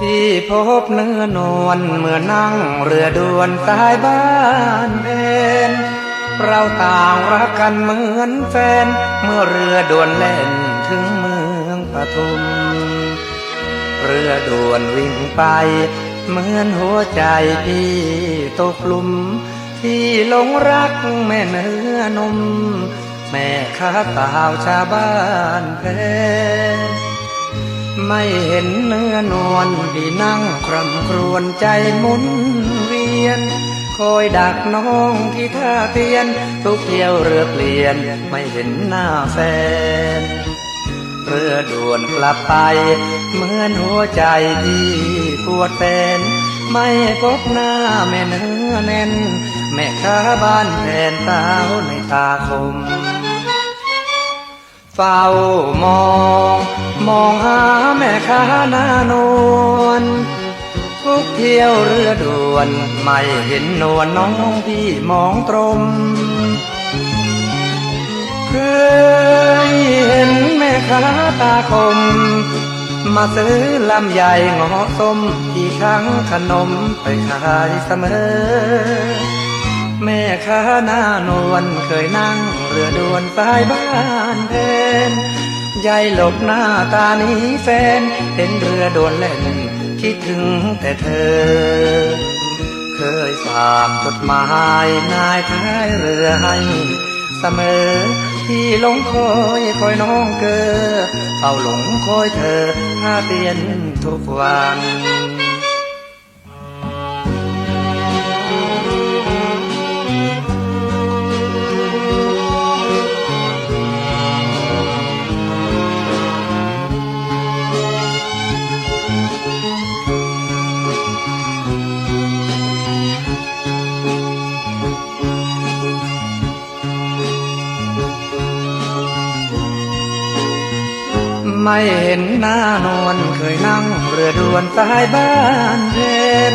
ที่พบเนื้อนวลเมื่อนั่งเรือด่วนสายบ้านเพนเราต่างรักกันเหมือนแฟน เมื่อเรือด่วนแล่นถึงเมืองปทุม เรือด่วนวิ่งไป เหมือนหัวใจพี่ตกหลุม ที่หลงรักแม่เนื้อนม แม่ข้าสาวชาวบ้านเพน ไม่เห็นเนื้อนวลที่นั่งคร่ำครวญใจมุนเวียน คอยดักน้องที่ท่าเตียน ทุกเที่ยวเรือเปลี่ยน ไม่เห็นหน้าแฟน เรือด่วนกลับไป เหมือนหัวใจที่ปวดเป็นไม่พบหน้าแม่เนื้อแน่น แม่ค้าบ้านแทนสาวในตาคม เฝ้ามอง มองหาแม่ค้าหน้านวลทุกเที่ยวเรือด่วน ไม่เห็นนวลน้องพี่มองตรงเคยเห็นแม่ค้าตาคม มาซื้อลำไยงอส้มที่ครั้งขนมไปขายเสมอ แม่ค้าหน้านวลเคยนั่งเรือด่วนสายบ้านเพนยายหลบหน้าตานี้แฟน เห็นเรือด่วนเล่นคิดถึงแต่เธอ เคยฝากจดหมายนายท้ายเรือให้ เสมอที่หลงคอยคอยน้องเกอเฝ้าหลงคอยเธอถ้าเปลี่ยนทุกวัน ไม่เห็นหน้านวลเคยนั่งเรือด่วนสายบ้านเพน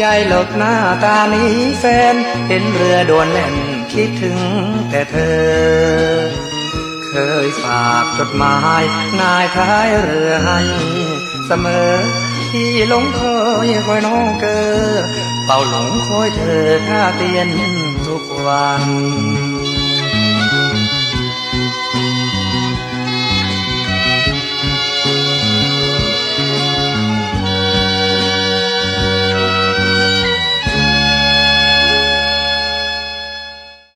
ยายหลบหน้าตานี้แฟน เห็นเรือด่วนเล่นคิดถึงแต่เธอ เคยฝากจดหมายนายท้ายเรือให้เสมอ ที่หลงคอยคอยน้องเกอเป่าหลงคอยเธอท่าเตียนทุกวัน